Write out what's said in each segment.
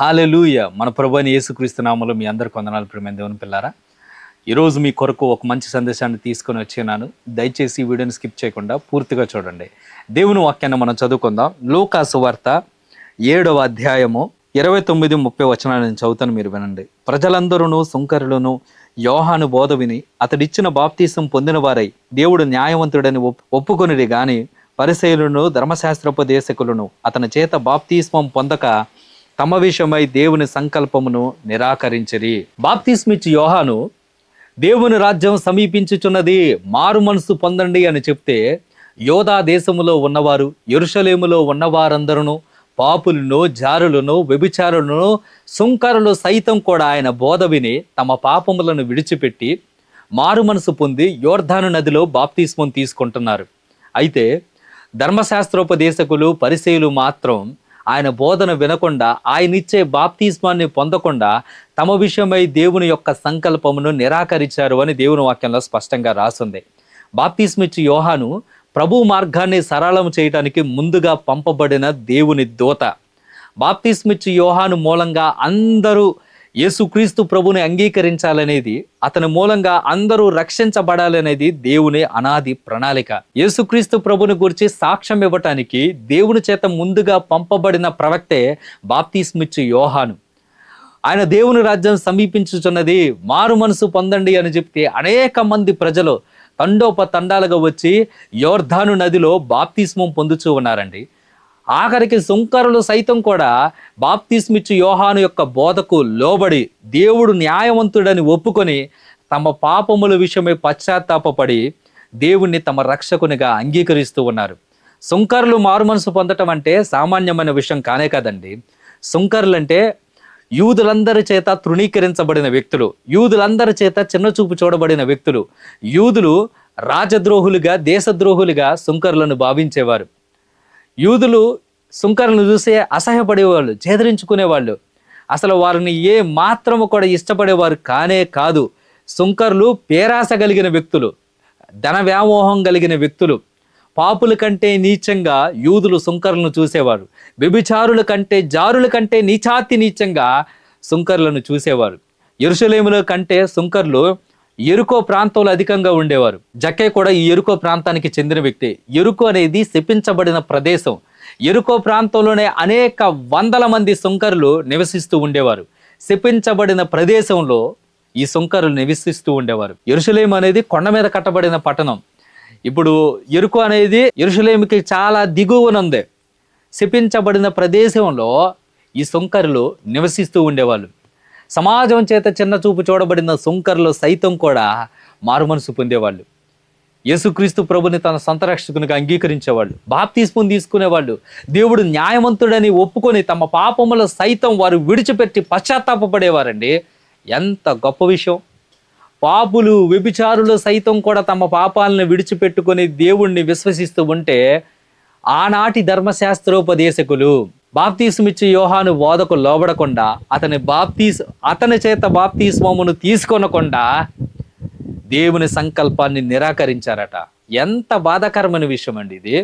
Hallelujah. మన ప్రభుని యేసుక్రీస్తు నామలు మీ అందరు కొందనాలు ప్రేమ దేవుని పిల్లారా. ఈరోజు మీ కొరకు ఒక మంచి సందేశాన్ని తీసుకొని వచ్చినాను. దయచేసి ఈ వీడియోని స్కిప్ చేయకుండా పూర్తిగా చూడండి. దేవుని వాక్యాన్ని మనం చదువుకుందాం. లోకాసు వార్త ఏడవ అధ్యాయము ఇరవై తొమ్మిది ముప్పై వచనాలు నేను చదువుతాను మీరు వినండి. ప్రజలందరూ సుంకరులను యోహాను బోధ విని అతడిచ్చిన బాప్తీసం పొందిన వారై దేవుడు న్యాయవంతుడని ఒప్పుకొనిది కానీ పరిశైలును ధర్మశాస్త్రోపదేశకులను అతని చేత బాప్తీస్మం పొందక తమ విషయమై దేవుని సంకల్పమును నిరాకరించరి. బాప్తిస్మిచ్ యోహాను దేవుని రాజ్యం సమీపించుచున్నది మారు మనసు పొందండి అని చెప్తే యోధా దేశములో ఉన్నవారు ఎరుషలేములో ఉన్నవారందరూ పాపులను జారులను వ్యభిచారులను సుంకరులు సైతం కూడా ఆయన బోధ విని తమ పాపములను విడిచిపెట్టి మారు మనసు పొంది యోర్ధాను నదిలో బాప్తిస్మం తీసుకుంటున్నారు. అయితే ధర్మశాస్త్రోపదేశకులు పరిశీలు మాత్రం ఆయన బోధన వినకుండా ఆయన ఇచ్చే బాప్తిస్మాన్ని పొందకుండా తమ విషయమై దేవుని యొక్క సంకల్పమును నిరాకరించారు అని దేవుని వాక్యంలో స్పష్టంగా రాసింది. బాప్తిస్మిచ్చి యోహాను ప్రభు మార్గాన్ని సరళం చేయడానికి ముందుగా పంపబడిన దేవుని దూత. బాప్తిస్మిచ్చి యోహాను మూలంగా అందరూ యేసుక్రీస్తు ప్రభుని అంగీకరించాలనేది అతని మూలంగా అందరూ రక్షించబడాలనేది దేవుని అనాది ప్రణాళిక. యేసుక్రీస్తు ప్రభుని గురించి సాక్ష్యం ఇవ్వటానికి దేవుని చేత ముందుగా పంపబడిన ప్రవక్తే బాప్తిస్మిచ్చి యోహాను. ఆయన దేవుని రాజ్యం సమీపించుచున్నది మారు మనసు పొందండి అని చెప్తే అనేక మంది ప్రజలు తండోప తండాలుగా వచ్చి యోర్ధాను నదిలో బాప్తిస్మం పొందుచూ ఉన్నారండి. ఆఖరికి సుంకరులు సైతం కూడా బాప్తిస్మిచ్చు యోహాను యొక్క బోధకు లోబడి దేవుడు న్యాయవంతుడని ఒప్పుకొని తమ పాపముల విషయమై పశ్చాత్తాపపడి దేవుణ్ణి తమ రక్షకునిగా అంగీకరిస్తూ ఉన్నారు. సుంకర్లు మారుమనసు పొందటం అంటే సామాన్యమైన విషయం కానే కాదండి. సుంకర్లు అంటే యూదులందరి చేత తృణీకరించబడిన వ్యక్తులు యూదులందరి చేత చిన్నచూపు చూడబడిన వ్యక్తులు యూదులు రాజద్రోహులుగా దేశద్రోహులుగా సుంకర్లను భావించేవారు. యూదులు సుంకర్లను చూసే అసహ్యపడేవాళ్ళు చేదరించుకునేవాళ్ళు. అసలు వారిని ఏ మాత్రము కూడా ఇష్టపడేవారు కానే కాదు. సుంకర్లు పేరాస కలిగిన వ్యక్తులు ధన వ్యామోహం కలిగిన వ్యక్తులు. పాపుల కంటే నీచంగా యూదులు సుంకర్లను చూసేవారు. వ్యభిచారుల కంటే జారుల కంటే నీచాతి నీచంగా సుంకర్లను చూసేవారు. ఎరుసలేముల కంటే సుంకర్లు ఎరుకో ప్రాంతంలో అధికంగా ఉండేవారు. జక్కే కూడా ఈ ఎరుకో ప్రాంతానికి చెందిన వ్యక్తి. ఎరుకో అనేది శపించబడిన ప్రదేశం. ఎరుకో ప్రాంతంలోనే అనేక వందల మంది సుంకరులు నివసిస్తూ ఉండేవారు. శపించబడిన ప్రదేశంలో ఈ సుంకరులు నివసిస్తూ ఉండేవారు. ఎరుసలేం అనేది కొండ మీద కట్టబడిన పట్టణం. ఇప్పుడు ఎరుకు అనేది ఎరుసలేమికి చాలా దిగువనుంది. శపించబడిన ప్రదేశంలో ఈ సుంకరులు నివసిస్తూ ఉండేవాళ్ళు. సమాజం చేత చిన్న చూపు చూడబడిన సుంకరులు సైతం కూడా మారుమనసు పొందేవాళ్ళు. యేసుక్రీస్తు ప్రభుని తన సొంత రక్షకునిగా అంగీకరించేవాళ్ళు బాప్తీస్మం తీసుకునేవాళ్ళు దేవుడు న్యాయవంతుడని ఒప్పుకొని తమ పాపములు సైతం వారు విడిచిపెట్టి పశ్చాత్తాపపడేవారండి. ఎంత గొప్ప విషయం. పాపులు వ్యభిచారులు సైతం కూడా తమ పాపాలను విడిచిపెట్టుకొని దేవుణ్ణి విశ్వసిస్తూ ఉంటే ఆనాటి ధర్మశాస్త్రోపదేశకులు బాప్తీసమిచ్చి యోహాను బోధకు లోబడకుండా అతని బాప్తీస్ అతని చేత బాప్తీస్మమును తీసుకొనకుండా దేవుని సంకల్పాన్ని నిరాకరించారట. ఎంత బాధాకరమైన విషయం అండి ఇది.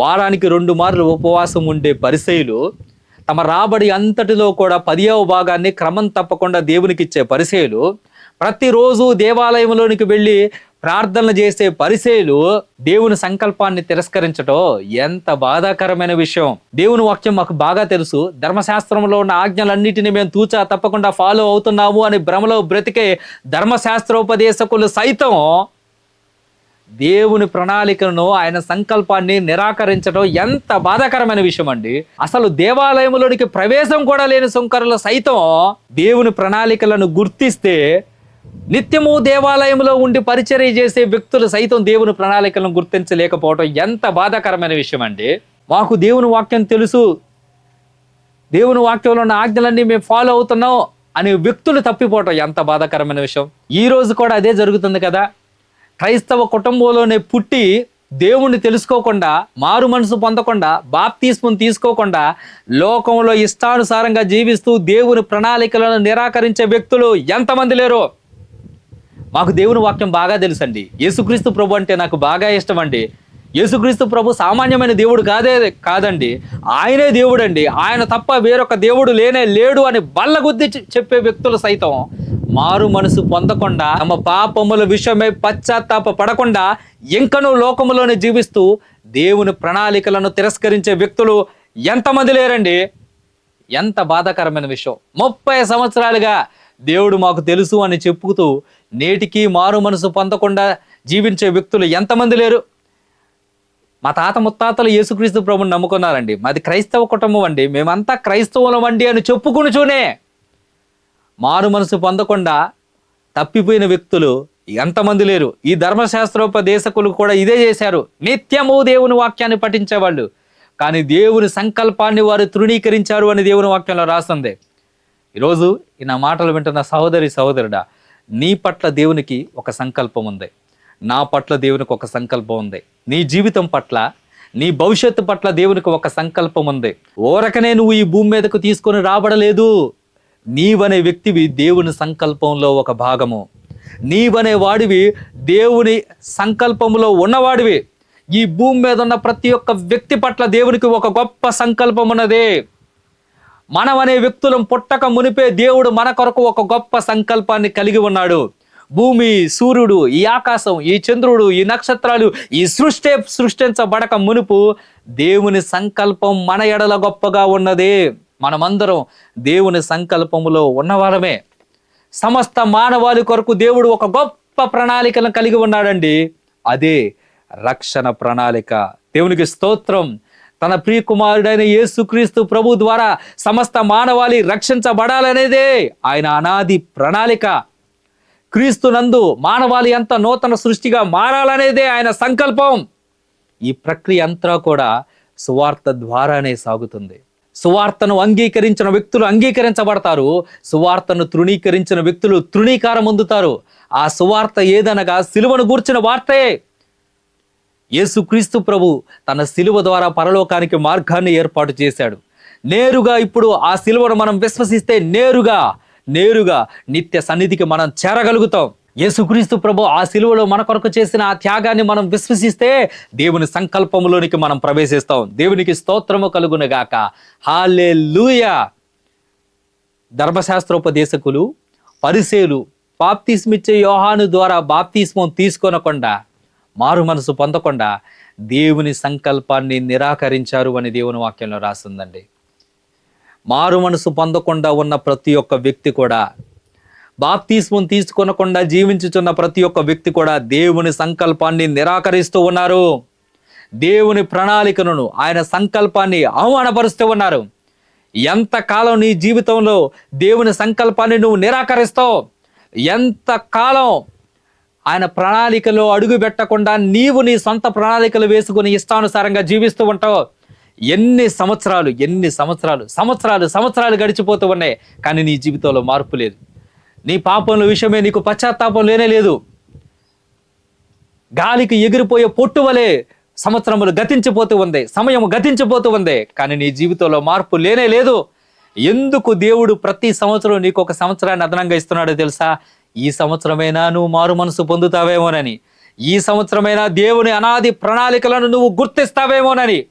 వారానికి రెండు మార్లు ఉపవాసం ఉండే పరిశైలు తమ రాబడి అంతటిలో కూడా పదియవ భాగాన్ని క్రమం తప్పకుండా దేవునికి ఇచ్చే పరిశైలు ప్రతిరోజు దేవాలయంలోనికి వెళ్ళి ప్రార్థనలు చేసే పరిచయులు దేవుని సంకల్పాన్ని తిరస్కరించటం ఎంత బాధాకరమైన విషయం. దేవుని వాక్యం మాకు బాగా తెలుసు. ధర్మశాస్త్రంలో ఉన్న ఆజ్ఞలన్నిటిని మేము తూచా తప్పకుండా ఫాలో అవుతున్నాము అని భ్రమలో బ్రతికే ధర్మశాస్త్రోపదేశకులు సైతం దేవుని ప్రణాళికను ఆయన సంకల్పాన్ని నిరాకరించడం ఎంత బాధాకరమైన విషయం అండి అసలు దేవాలయంలోనికి ప్రవేశం కూడా లేని సుంకరులు సైతం దేవుని ప్రణాళికలను గుర్తిస్తే నిత్యము దేవాలయంలో ఉండి పరిచర్య చేసే వ్యక్తులు సైతం దేవుని ప్రణాళికలను గుర్తించలేకపోవటం ఎంత బాధాకరమైన విషయం అండి మాకు దేవుని వాక్యం తెలుసు. దేవుని వాక్యంలో ఉన్న ఆజ్ఞలన్నీ మేము ఫాలో అవుతున్నాం అనే వ్యక్తులు తప్పిపోవటం ఎంత బాధాకరమైన విషయం. ఈ రోజు కూడా అదే జరుగుతుంది కదా. క్రైస్తవ కుటుంబంలోనే పుట్టి దేవుణ్ణి తెలుసుకోకుండా మారు మనసు పొందకుండా బాప్తీస్మును తీసుకోకుండా లోకంలో ఇష్టానుసారంగా జీవిస్తూ దేవుని ప్రణాళికలను నిరాకరించే వ్యక్తులు ఎంతమంది లేరు? మాకు దేవుని వాక్యం బాగా తెలుసండి. యేసుక్రీస్తు ప్రభు అంటే నాకు బాగా ఇష్టం అండి యేసుక్రీస్తు ప్రభు సామాన్యమైన దేవుడు కాదే కాదండి. ఆయనే దేవుడు అండి ఆయన తప్ప వేరొక దేవుడు లేనే లేడు అని బల్లగుద్ది చెప్పే వ్యక్తులు సైతం మారు మనసు పొందకుండా తమ పాపముల విషయమై పశ్చాత్తాప పడకుండా ఇంకనూ లోకములోనే జీవిస్తూ దేవుని ప్రణాళికలను తిరస్కరించే వ్యక్తులు ఎంతమంది లేరండి? ఎంత బాధాకరమైన విషయం. ముప్పై సంవత్సరాలుగా దేవుడు మాకు తెలుసు అని చెప్పుతూ నేటికి మారు మనసు పొందకుండా జీవించే వ్యక్తులు ఎంతమంది లేరు? మా తాత ముత్తాతలు యేసుక్రీస్తు ప్రభుని నమ్ముకున్నారండి. మాది క్రైస్తవ కుటుంబం అండి. మేమంతా క్రైస్తవులం అండి అని చెప్పుకునిచూనే మారు మనసు పొందకుండా తప్పిపోయిన వ్యక్తులు ఎంతమంది లేరు? ఈ ధర్మశాస్త్రోపదేశకులు కూడా ఇదే చేశారు. నిత్యము దేవుని వాక్యాన్ని పఠించేవాళ్ళు. కానీ దేవుని సంకల్పాన్ని వారు తృణీకరించారు అని దేవుని వాక్యంలో రాస్తుంది ఈరోజు ఈ నా మాటలు వింటున్న సహోదరి సహోదరుడా నీ పట్ల దేవునికి ఒక సంకల్పం ఉంది. నా పట్ల దేవునికి ఒక సంకల్పం ఉంది. నీ జీవితం పట్ల నీ భవిష్యత్తు పట్ల దేవునికి ఒక సంకల్పం ఉంది. ఓరకనే నువ్వు ఈ భూమి మీదకు తీసుకొని రాబడలేదు. నీవనే వ్యక్తివి దేవుని సంకల్పంలో ఒక భాగము. నీవనే వాడివి దేవుని సంకల్పంలో ఉన్నవాడివి. ఈ భూమి మీద ఉన్న ప్రతి ఒక్క వ్యక్తి పట్ల దేవునికి ఒక గొప్ప సంకల్పం ఉన్నదే. మనం అనే వ్యక్తులం పుట్టక మునిపే దేవుడు మన కొరకు ఒక గొప్ప సంకల్పాన్ని కలిగి ఉన్నాడు. భూమి సూర్యుడు ఈ ఆకాశం ఈ చంద్రుడు ఈ నక్షత్రాలు ఈ సృష్టి సృష్టించబడక మునుపు దేవుని సంకల్పం మన ఎడల గొప్పగా ఉన్నదే. మనమందరం దేవుని సంకల్పములో ఉన్నవారమే. సమస్త మానవాళి కొరకు దేవుడు ఒక గొప్ప ప్రణాళికను కలిగి ఉన్నాడండి. అదే రక్షణ ప్రణాళిక. దేవునికి స్తోత్రం. తన ప్రియకుమారుడైన యేసుక్రీస్తు ప్రభు ద్వారా సమస్త మానవాళి రక్షించబడాలనేదే ఆయన అనాది ప్రణాళిక. క్రీస్తు నందు మానవాళి అంత నూతన సృష్టిగా మారాలనేదే ఆయన సంకల్పం. ఈ ప్రక్రియ అంతా కూడా సువార్త ద్వారానే సాగుతుంది. సువార్తను అంగీకరించిన వ్యక్తులు అంగీకరించబడతారు. సువార్తను తృణీకరించిన వ్యక్తులు తృణీకారం పొందుతారు ఆ సువార్త ఏదనగా సిలువను గూర్చిన వార్తే యేసుక్రీస్తు ప్రభు తన శిలువ ద్వారా పరలోకానికి మార్గాన్ని ఏర్పాటు చేశాడు. నేరుగా ఇప్పుడు ఆ శిలువను మనం విశ్వసిస్తే నేరుగా నేరుగా నిత్య సన్నిధికి మనం చేరగలుగుతాం. యేసుక్రీస్తు ప్రభు ఆ శిలువలో మన కొరకు చేసిన ఆ త్యాగాన్ని మనం విశ్వసిస్తే దేవుని సంకల్పంలోనికి మనం ప్రవేశిస్తాం. దేవునికి స్తోత్రము కలుగునగాక హాలే ధర్మశాస్త్రోపదేశకులు పరిసేలు బాప్తిస్మిచ్చే యోహాను ద్వారా బాప్తిస్మం తీసుకొనకుండా మారు మనసు పొందకుండా దేవుని సంకల్పాన్ని నిరాకరించారు అని దేవుని వాక్యంలో రాసిందండి మారు మనసు పొందకుండా ఉన్న ప్రతి ఒక్క వ్యక్తి కూడా బాప్తిస్మం తీసుకొనకుండా జీవించుచున్న ప్రతి ఒక్క వ్యక్తి కూడా దేవుని సంకల్పాన్ని నిరాకరిస్తూ ఉన్నారు. దేవుని ప్రణాళికను ఆయన సంకల్పాన్ని అవమానపరుస్తూ ఉన్నారు. ఎంతకాలం నీ జీవితంలో దేవుని సంకల్పాన్ని నువ్వు నిరాకరిస్తావు? ఎంతకాలం ఆయన ప్రణాళికలో అడుగు పెట్టకుండా నీవు నీ సొంత ప్రణాళికలు వేసుకుని ఇష్టానుసారంగా జీవిస్తూ ఉంటావు. ఎన్ని సంవత్సరాలు ఎన్ని సంవత్సరాలు సంవత్సరాలు సంవత్సరాలు గడిచిపోతూ ఉన్నాయి. కానీ నీ జీవితంలో మార్పు లేదు. నీ పాపంలో విషయమే నీకు పశ్చాత్తాపం లేనే లేదు. గాలికి ఎగిరిపోయే పొట్టు వలె సంవత్సరములు గతించిపోతూ ఉంది సమయం గతించిపోతూ ఉంది. కానీ నీ జీవితంలో మార్పు లేనే లేదు. ఎందుకు దేవుడు ప్రతి సంవత్సరం నీకు ఒక సంవత్సరాన్ని అదనంగా ఇస్తున్నాడో తెలుసా? ఈ సంవత్సరమైనా నువ్వు మారు మనసు పొందుతావేమోనని. ఈ సంవత్సరమైనా దేవుని అనాది ప్రణాళికలను నువ్వు గుర్తిస్తావేమోనని.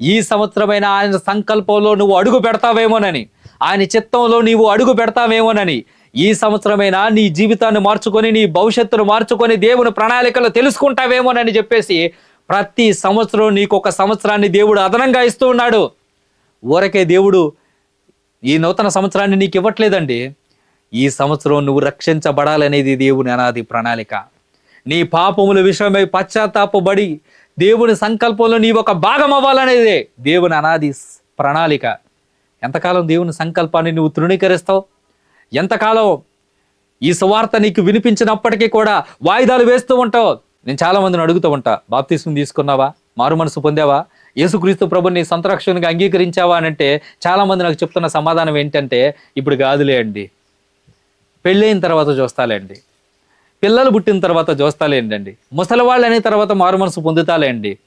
ఈ సంవత్సరమైన ఆయన సంకల్పంలో నువ్వు అడుగు పెడతావేమోనని. ఆయన చిత్తంలో నీవు అడుగు పెడతావేమోనని. ఈ సంవత్సరమైనా నీ జీవితాన్ని మార్చుకొని నీ భవిష్యత్తును మార్చుకొని దేవుని ప్రణాళికలు తెలుసుకుంటావేమోనని చెప్పేసి ప్రతి సంవత్సరం నీకు ఒక సంవత్సరాన్ని దేవుడు అదనంగా ఇస్తూ ఉన్నాడు. ఊరకే దేవుడు ఈ నూతన సంవత్సరాన్ని నీకు ఇవ్వట్లేదండి. ఈ సంవత్సరం నువ్వు రక్షించబడాలనేది దేవుని అనాది ప్రణాళిక. నీ పాపముల విషయమై పశ్చాత్తాపబడి దేవుని సంకల్పంలో నీ ఒక భాగం అవ్వాలనేదే దేవుని అనాది ప్రణాళిక. ఎంతకాలం దేవుని సంకల్పాన్ని నువ్వు తృణీకరిస్తావు? ఎంతకాలం ఈ సువార్త నీకు వినిపించినప్పటికీ కూడా వాయిదాలు వేస్తూ ఉంటావు? నేను చాలామందిని అడుగుతూ ఉంటా బాప్తీసుని తీసుకున్నావా? మారు మనసు పొందావా? యేసుక్రీస్తు ప్రభుని సంతరక్షణగా అంగీకరించావా? అని అంటే చాలామంది నాకు చెప్తున్న సమాధానం ఏంటంటే ఇప్పుడు కాదులే అండి. పెళ్ళైన తర్వాత చూస్తాలేండి పిల్లలు పుట్టిన తర్వాత చూస్తాలేండి ముసలివాళ్ళు అనే తర్వాత మారు మనసు పొందుతాలేండి.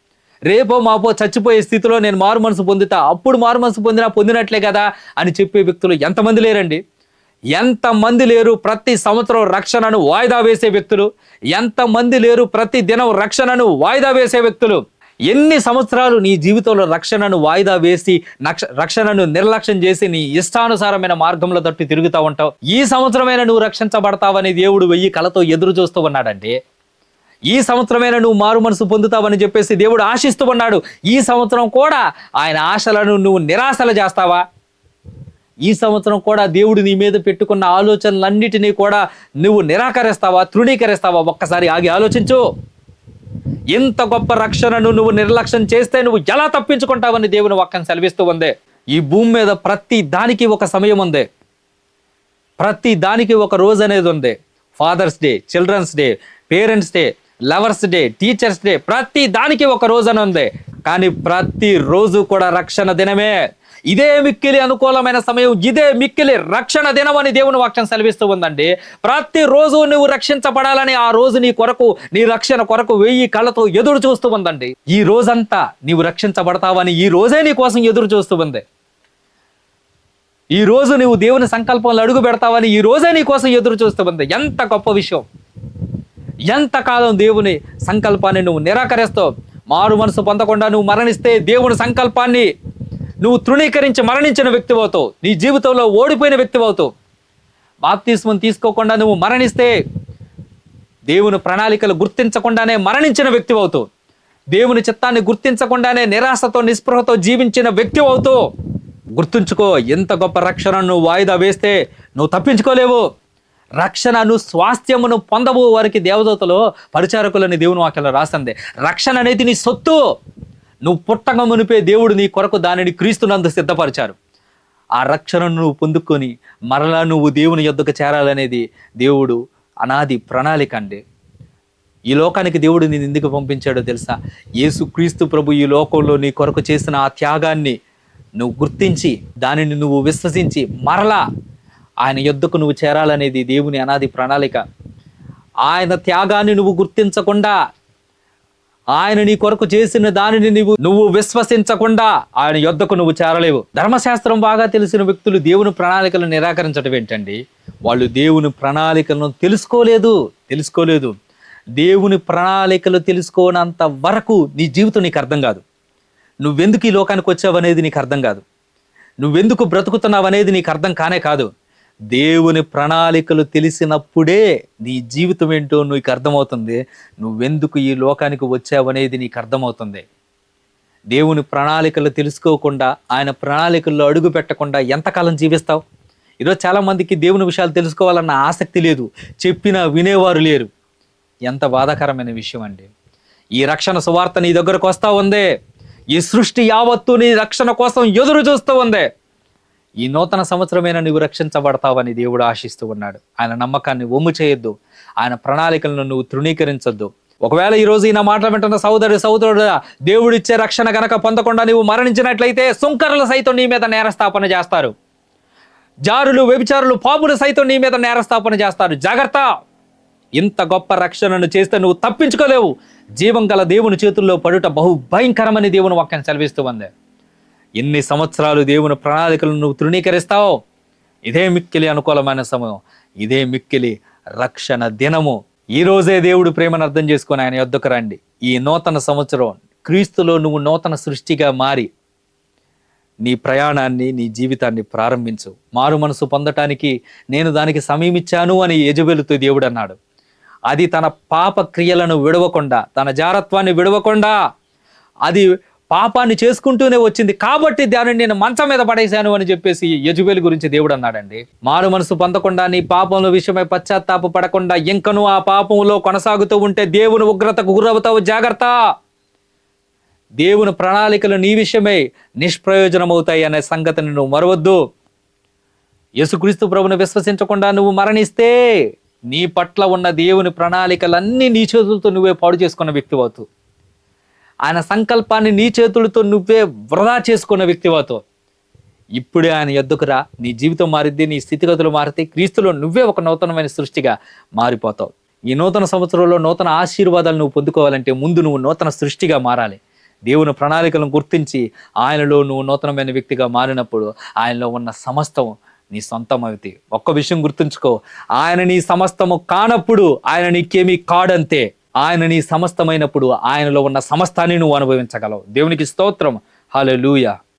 రేపో మాపో చచ్చిపోయే స్థితిలో నేను మారు మనసు పొందుతా అప్పుడు మారు మనసు పొందినా పొందినట్లే కదా అని చెప్పే వ్యక్తులు ఎంతమంది లేరండి. ఎంతమంది లేరు ప్రతి సంవత్సరం రక్షణను వాయిదా వేసే వ్యక్తులు. ఎంతమంది లేరు ప్రతి దినం రక్షణను వాయిదా వేసే వ్యక్తులు. ఎన్ని సంవత్సరాలు నీ జీవితంలో రక్షణను వాయిదా వేసి నక్ష రక్షణను నిర్లక్ష్యం చేసి నీ ఇష్టానుసారమైన మార్గంలో తట్టు తిరుగుతూ ఉంటావు? ఈ సంవత్సరమైన నువ్వు రక్షించబడతావని దేవుడు వెయ్యి కలతో ఎదురు చూస్తూ ఉన్నాడంటే ఈ సంవత్సరమైన నువ్వు మారు మనసు పొందుతావని చెప్పేసి దేవుడు ఆశిస్తూ ఉన్నాడు. ఈ సంవత్సరం కూడా ఆయన ఆశలను నువ్వు నిరాశలు చేస్తావా? ఈ సంవత్సరం కూడా దేవుడు నీ మీద పెట్టుకున్న ఆలోచనలన్నిటినీ కూడా నువ్వు నిరాకరిస్తావా తృణీకరిస్తావా? ఒక్కసారి ఆగి ఆలోచించు. ఇంత గొప్ప రక్షణను నువ్వు నిర్లక్ష్యం చేస్తే నువ్వు ఎలా తప్పించుకుంటావని దేవుని వాక్యం సెలవిస్తూ ఉంది. ఈ భూమి మీద ప్రతి దానికి ఒక సమయం ఉంది. ప్రతి దానికి ఒక రోజు అనేది ఉంది. Father's day children's day parents' day lovers' day teachers' day ప్రతి దానికి ఒక రోజు అని ఉంది. కానీ ప్రతి రోజు కూడా రక్షణ దినమే. ఇదే మిక్కిలి అనుకూలమైన సమయం ఇదే మిక్కిలి రక్షణ దినం అని దేవుని వాక్యం సెలవిస్తూ ఉందండి. ప్రతిరోజు నువ్వు రక్షించబడాలని ఆ రోజు నీ కొరకు నీ రక్షణ కొరకు వెయ్యి కళ్ళతో ఎదురు చూస్తూ ఉందండి. ఈ రోజంతా నీవు రక్షించబడతావని ఈ రోజే నీ కోసం ఎదురు చూస్తూ ఉంది. ఈ రోజు నువ్వు దేవుని సంకల్పంలో అడుగు పెడతావని ఈ రోజే నీ కోసం ఎదురు చూస్తూ ఉంది. ఎంత గొప్ప విషయం. ఎంతకాలం దేవుని సంకల్పాన్ని నువ్వు నిరాకరిస్తావు. మారు మనసు పొందకుండా నువ్వు మరణిస్తే దేవుని సంకల్పాన్ని నువ్వు తృణీకరించి మరణించిన వ్యక్తి అవుతావు. నీ జీవితంలో ఓడిపోయిన వ్యక్తి అవుతావు. బాప్తిస్మం తీసుకోకుండా నువ్వు మరణిస్తే దేవుని ప్రణాళికలు గుర్తించకుండానే మరణించిన వ్యక్తి అవుతావు. దేవుని చిత్తాన్ని గుర్తించకుండానే నిరాశతో నిస్పృహతో జీవించిన వ్యక్తి అవుతూ గుర్తుంచుకో ఎంత గొప్ప రక్షణ నువ్వు వాయిదా వేస్తే నువ్వు తప్పించుకోలేవు. రక్షణను స్వాస్థ్యమును పొందవు వారికి దేవదూతలు పరిచారకులని దేవుని వాక్యంలో రాసింది. రక్షణ అనేది నీ సొత్తు. నువ్వు పుట్టక మునిపే దేవుడు నీ కొరకు దానిని క్రీస్తునందు సిద్ధపరిచారు. ఆ రక్షణను నువ్వు పొందుకొని మరలా నువ్వు దేవుని యొద్దకు చేరాలనేది దేవుడు అనాది ప్రణాళిక అండి. ఈ లోకానికి దేవుడు నేను ఎందుకు పంపించాడో తెలుసా? యేసు క్రీస్తు ప్రభు ఈ లోకంలో నీ కొరకు చేసిన ఆ త్యాగాన్ని నువ్వు గుర్తించి దానిని నువ్వు విశ్వసించి మరలా ఆయన యొద్దకు నువ్వు చేరాలనేది దేవుని అనాది ప్రణాళిక. ఆయన త్యాగాన్ని నువ్వు గుర్తించకుండా ఆయన నీ కొరకు చేసిన దానిని నువ్వు నువ్వు విశ్వసించకుండా ఆయన యొద్దకు నువ్వు చేరలేవు. ధర్మశాస్త్రం బాగా తెలిసిన వ్యక్తులు దేవుని ప్రణాళికలను నిరాకరించడం ఏంటండి? వాళ్ళు దేవుని ప్రణాళికలను తెలుసుకోలేదు తెలుసుకోలేదు. దేవుని ప్రణాళికలు తెలుసుకోనంత వరకు నీ జీవితం నీకు అర్థం కాదు. నువ్వెందుకు ఈ లోకానికి వచ్చావు అనేది నీకు అర్థం కాదు. నువ్వెందుకు బ్రతుకుతున్నావు అనేది నీకు అర్థం కానే కాదు. దేవుని ప్రణాళికలు తెలిసినప్పుడే నీ జీవితం ఏంటో నీకు అర్థమవుతుంది. నువ్వెందుకు ఈ లోకానికి వచ్చావనేది నీకు అర్థమవుతుంది. దేవుని ప్రణాళికలు తెలుసుకోకుండా ఆయన ప్రణాళికల్లో అడుగు పెట్టకుండా ఎంతకాలం జీవిస్తావు? ఈరోజు చాలా మందికి దేవుని విషయాలు తెలుసుకోవాలన్న ఆసక్తి లేదు. చెప్పినా వినేవారు లేరు. ఎంత బాధాకరమైన విషయం అండి. ఈ రక్షణ సువార్త నీ దగ్గరకు వస్తూ ఉందే. ఈ సృష్టి యావత్తు నీ రక్షణ కోసం ఎదురు చూస్తూ ఉందే. ఈ నూతన సంవత్సరమైన నువ్వు రక్షించబడతావని దేవుడు ఆశిస్తూ ఉన్నాడు. ఆయన నమ్మకాన్ని ఒమ్ము చేయొద్దు. ఆయన ప్రణాళికలను నువ్వు తృణీకరించొద్దు. ఒకవేళ ఈ రోజు ఈయన మాటలు వింటున్న సోదరుడు సోదరుడు దేవుడిచ్చే రక్షణ గనక పొందకుండా నువ్వు మరణించినట్లయితే సుంకరులు సైతం నీ మీద నేరస్థాపన చేస్తారు. జారులు వ్యభిచారులు పాపులు సైతం నీ మీద నేరస్థాపన చేస్తారు. జాగ్రత్త! ఇంత గొప్ప రక్షణను చేస్తే నువ్వు తప్పించుకోలేవు. జీవం గల దేవుని చేతుల్లో పడుట బహు భయంకరమని దేవుని వాక్యం సెలవిస్తూ ఉంది. ఎన్ని సంవత్సరాలు దేవుని ప్రణాళికలను నువ్వు తృణీకరిస్తావు? ఇదే మిక్కిలి అనుకూలమైన సమయం. ఇదే మిక్కిలి రక్షణ దినము. ఈ రోజే దేవుడు ప్రేమను అర్థం చేసుకొని ఆయన యొద్దకు రండి. ఈ నూతన సంవత్సరం క్రీస్తులో నువ్వు నూతన సృష్టిగా మారి నీ ప్రయాణాన్ని నీ జీవితాన్ని ప్రారంభించు. మారు మనసు పొందటానికి నేను దానికి సమీమిచ్చాను అని యజబెలుతూ దేవుడు అన్నాడు. అది తన పాప క్రియలను విడవకుండా తన జారత్వాన్ని విడవకుండా అది పాపాన్ని చేసుకుంటూనే వచ్చింది. కాబట్టి దానిని నేను మంచం మీద పడేశాను అని చెప్పేసి యజుబేలు గురించి దేవుడు అన్నాడండి. మారు మనసు పొందకుండా నీ పాపంలో విషయమై పశ్చాత్తాప పడకుండా ఇంకను ఆ పాపంలో కొనసాగుతూ ఉంటే దేవుని ఉగ్రతకు గురవుతావు. జాగ్రత్త! దేవుని ప్రణాళికలు నీ విషయమై నిష్ప్రయోజనమవుతాయి అనే సంగతిని నువ్వు మరవద్దు. యేసుక్రీస్తు ప్రభుని విశ్వసించకుండా నువ్వు మరణిస్తే నీ పట్ల ఉన్న దేవుని ప్రణాళికలన్నీ నీ చేతులతో నువ్వే పాడు చేసుకున్న వ్యక్తి అవుతావు. ఆయన సంకల్పాన్ని నీ చేతులతో నువ్వే వృధా చేసుకున్న వ్యక్తి అవుతావు ఇప్పుడే ఆయన ఎద్దుకురా నీ జీవితం మారిద్ది నీ స్థితిగతులు మారితే క్రీస్తులో నువ్వే ఒక నూతనమైన సృష్టిగా మారిపోతావు. ఈ నూతన సంవత్సరంలో నూతన ఆశీర్వాదాలు నువ్వు పొందుకోవాలంటే ముందు నువ్వు నూతన సృష్టిగా మారాలి. దేవుని ప్రణాళికలను గుర్తించి ఆయనలో నువ్వు నూతనమైన వ్యక్తిగా మారినప్పుడు ఆయనలో ఉన్న సమస్తం నీ సొంతం అవుతాయి ఒక్క విషయం గుర్తుంచుకో. ఆయన నీ సమస్తము కానప్పుడు ఆయన నీకేమీ కాడంతే. ఆయన నీ సమస్తమైనప్పుడు ఆయనలో ఉన్న సమస్తాన్ని నువ్వు అనుభవించగలవు. దేవునికి స్తోత్రం. హల్లెలూయా